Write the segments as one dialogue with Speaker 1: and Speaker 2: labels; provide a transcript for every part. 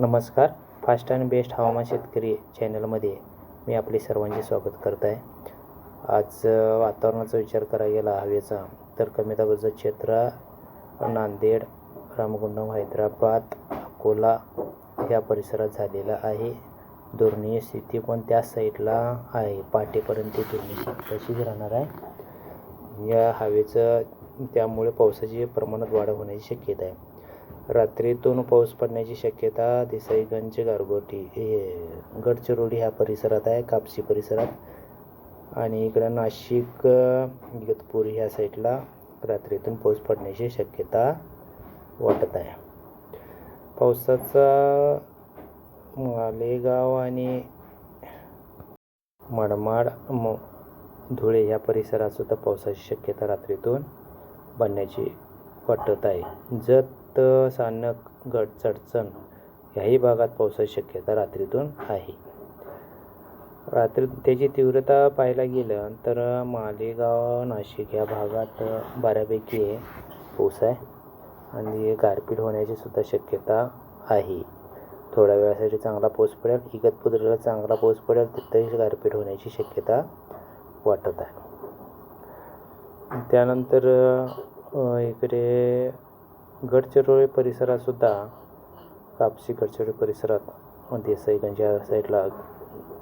Speaker 1: नमस्कार. Fast and best हवामान शेतकरी चॅनलमध्ये मी आपले सर्वांचे स्वागत करत आहे. आज वातावरणाचा विचार करायला गेला हवेचा तर कमी दाबाचं क्षेत्र नांदेड रामगुंडम हैदराबाद अकोला या परिसरात झालेला आहे. दुर्नीय स्थिती पण त्या साईडला आहे. पहाटेपर्यंत दुर्नीय स्थिती तशीच राहणार आहे. या हवेचं त्यामुळे पावसाची प्रमाणात वाढ होण्याची शक्यता आहे. रात्रीतून पाऊस पडण्याची शक्यता देसाईगंज गारगोटी. हे गडचिरोली ह्या परिसरात आहे कापसी परिसरात. आणि इकडं नाशिक इगतपूर ह्या साईडला रात्रीतून पाऊस पडण्याची शक्यता वाटत आहे. पावसाचा मालेगाव आणि मडमाड म धुळे ह्या परिसरात सुद्धा पावसाची शक्यता रात्रीतून बनण्याची वाटत आहे. जत सानक गड चडचण याही भागात पावसाची शक्यता रात्रीतून आहे. रात्री त्याची तीव्रता पाहायला गेलं तर मालेगाव नाशिक या भागात बऱ्यापैकी पाऊस आहे आणि गारपीट होण्याची सुद्धा शक्यता आहे. थोड्या वेळासाठी चांगला पाऊस पडेल इगतपुरीला चांगला पाऊस पडेल तिथंही गारपीट होण्याची शक्यता वाटत आहे. त्यानंतर इकडे गडचिरोली परिसरातसुद्धा कापसी गडचिरोली परिसरात देसाईगंज या साईडला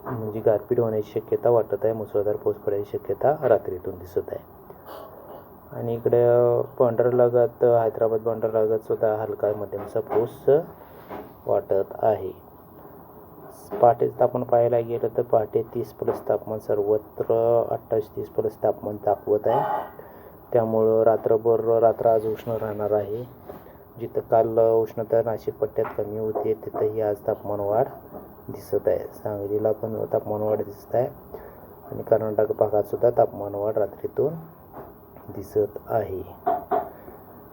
Speaker 1: म्हणजे गारपीट होण्याची शक्यता वाटत आहे. मुसळधार पाऊस पडायची शक्यता रात्रीतून दिसत आहे. आणि इकडे पंढरलागत हैदराबाद बंदरलगत सुद्धा हलका मध्यमचा पाऊस वाटत आहे. पहाटेचं तापमान पाहायला गेलं तर पहाटे तीस प्लस तापमान सर्वत्र अठ्ठावीस तीस प्लस तापमान दाखवत आहे. त्यामुळं रात्रभर रात्र आज उष्ण राहणार आहे. जिथं काल उष्णता नाशिक पट्ट्यात कमी होती तिथंही आज तापमान वाढ दिसत आहे. सांगलीला पण तापमान वाढ दिसत आहे. आणि कर्नाटक भागातसुद्धा तापमान वाढ रात्रीतून दिसत आहे.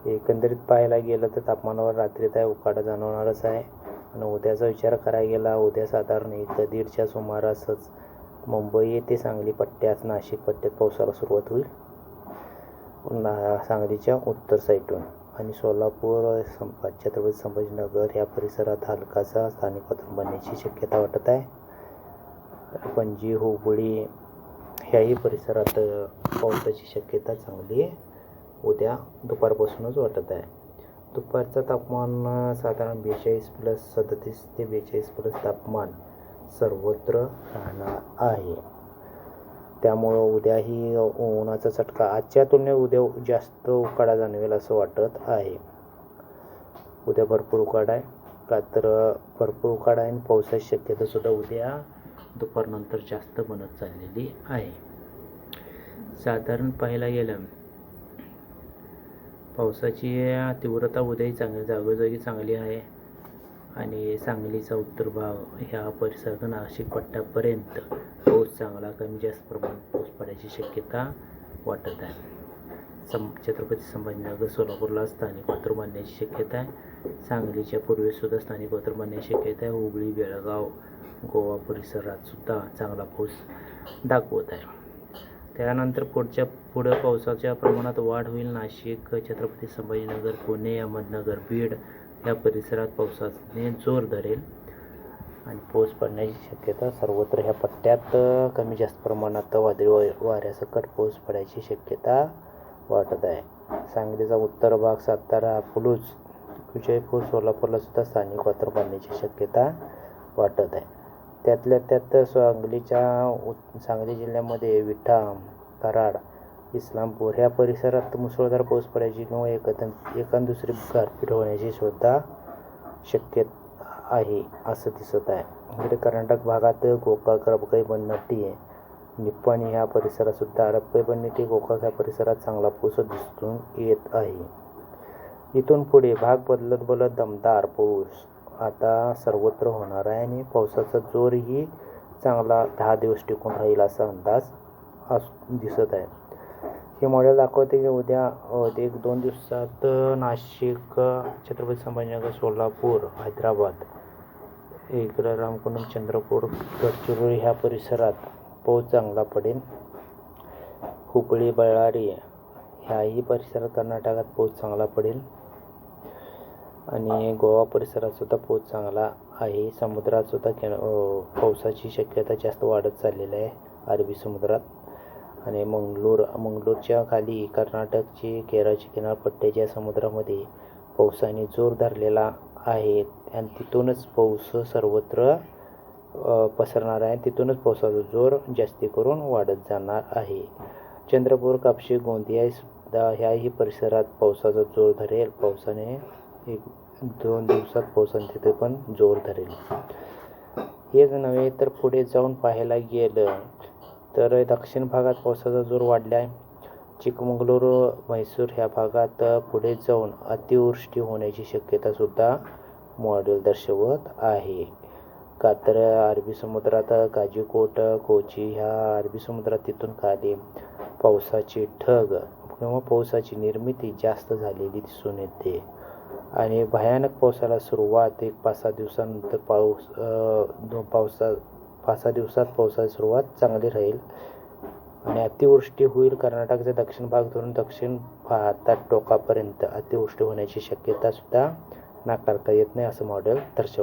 Speaker 1: एकंदरीत पाहायला गेलं तर तापमानावर रात्रीत आहे उकाडा जाणवणारच आहे. आणि उद्याचा विचार करायला गेला उद्या साधारण एक ते दीडच्या सुमारासच मुंबई ते सांगली पट्ट्यात नाशिक पट्ट्यात पावसाला सुरुवात होईल. ना सांगलीच्या उत्तर साईडून आणि सोलापूर सं छत्रपती संभाजीनगर या परिसरात हलकासा स्थानिक वातावरण बनण्याची शक्यता वाटत आहे. पणजी हुबळी ह्याही परिसरात पावसाची शक्यता चांगली उद्या दुपारपासूनच वाटत आहे. दुपारचं तापमान साधारण बेचाळीस प्लस सदतीस ते बेचाळीस प्लस तापमान सर्वत्र राहणार आहे. त्यामुळं उद्याही उन्हाचा चटका. आजच्या तुलनेत उद्या जास्त उकाडा जाणवेल असं वाटत आहे. उद्या भरपूर उकाडा आहे. का तर भरपूर उकाडा आहे आणि पावसाची शक्यतासुद्धा उद्या दुपारनंतर जास्त बनत चाललेली आहे. साधारण पाहायला गेलं पावसाची तीव्रता उद्याही चांगली जागोजागी चांगली आहे. आणि सांगलीचा उत्तर भाग ह्या परिसरातून नाशिक पट्ट्यापर्यंत पाऊस चांगला कमी जास्त प्रमाणात पाऊस पडायची शक्यता वाटत आहे. सं छत्रपती संभाजीनगर सोलापूरला स्थानिक वातावरण बांधण्याची शक्यता आहे. सांगलीच्या पूर्वेसुद्धा स्थानिक वातावरण बनण्याची शक्यता आहे. हुबळी बेळगाव गोवा परिसरात सुद्धा चांगला पाऊस दाखवत आहे. त्यानंतर पुढच्या पुढं पावसाच्या प्रमाणात वाढ होईल. नाशिक छत्रपती संभाजीनगर पुणे अहमदनगर बीड या परिसरात पावसाने जोर धरेल. आणि पाऊस पडण्याची शक्यता सर्वत्र ह्या पट्ट्यात कमी जास्त प्रमाणात वादळी वाऱ्यासकट पाऊस पडायची शक्यता वाटत आहे. सांगलीचा उत्तर भाग सातारा अकलूज विजयपूर सोलापूरला सुद्धा स्थानिक वातावरण बनण्याची शक्यता वाटत आहे. त्यातल्या त्यात सांगलीच्या उत सांगली जिल्ह्यामध्ये विठा कराड इस्लामपूर ह्या परिसरात मुसळधार पाऊस पडायची किंवा एखाद एखाद दुसरी गारपीट होण्याची सुद्धा शक्यता आहे असं दिसत आहे. इकडे कर्नाटक भागात गोकाक रबकाई बनटी आहे. निप्पाणी ह्या परिसरातसुद्धा रबकाई बन्नट्टी गोकाक ह्या परिसरात चांगला पाऊस दिसून येत आहे. इथून पुढे भाग बदलत बदलत दमदार पाऊस. आता सर्वत्र होणार आहे आणि पावसाचा जोरही चांगला दहा दिवस टिकून राहील असा अंदाज अस दिसत आहे. हे मॉडेल दाखवते की उद्या एक दोन दिवसात नाशिक छत्रपती संभाजीनगर सोलापूर हैदराबाद इकडं रामकुंडम चंद्रपूर गडचिरोली ह्या परिसरात पाऊस चांगला पडेल. हुबळी बळ्ळारी ह्याही परिसरात कर्नाटकात पाऊस चांगला पडेल. आणि गोवा परिसरात सुद्धा पाऊस चांगला आहे. समुद्रात सुद्धा किन पावसाची शक्यता जास्त वाढत चाललेली आहे. अरबी समुद्रात. आणि मंगळूर मंगळूरच्या खाली कर्नाटकची केरळची किनारपट्ट्याच्या समुद्रामध्ये पावसाने जोर धरलेला आहे आणि तिथूनच पाऊस सर्वत्र पसरणार आहे. तिथूनच पावसाचा जोर जास्ती करून वाढत जाणार आहे. चंद्रपूर कापशी गोंदिया सुद्धा ह्याही परिसरात पावसाचा जोर धरेल. पावसाने एक दोन दिवसात पावसाने तिथे पण जोर धरेल. हेच नव्हे तर पुढे जाऊन पाहायला गेलं तर दक्षिण भागात पावसाचा जोर वाढला आहे चिಕ್ಕमंगळूर म्हैसूर ह्या भागात पुढे जाऊन अतिवृष्टी होण्याची शक्यतासुद्धा मॉडेल दर्शवत आहे. कात्र अरबी समुद्रात काजीकोट कोची ह्या अरबी समुद्रात तिथून खाली पावसाची ठग किंवा पावसाची निर्मिती जास्त झालेली दिसून येते. आणि भयानक पावसाला सुरुवात एक पाच सहा दिवसानंतर पाऊस पावसा पाच सहा दिवसात पावसाची सुरुवात चांगली राहील. आणि अतिवृष्टी होईल कर्नाटकचा दक्षिण भाग धरून दक्षिण भारतात टोकापर्यंत अतिवृष्टी होण्याची शक्यतासुद्धा नाकारता येत नाही असं मॉडेल दर्शव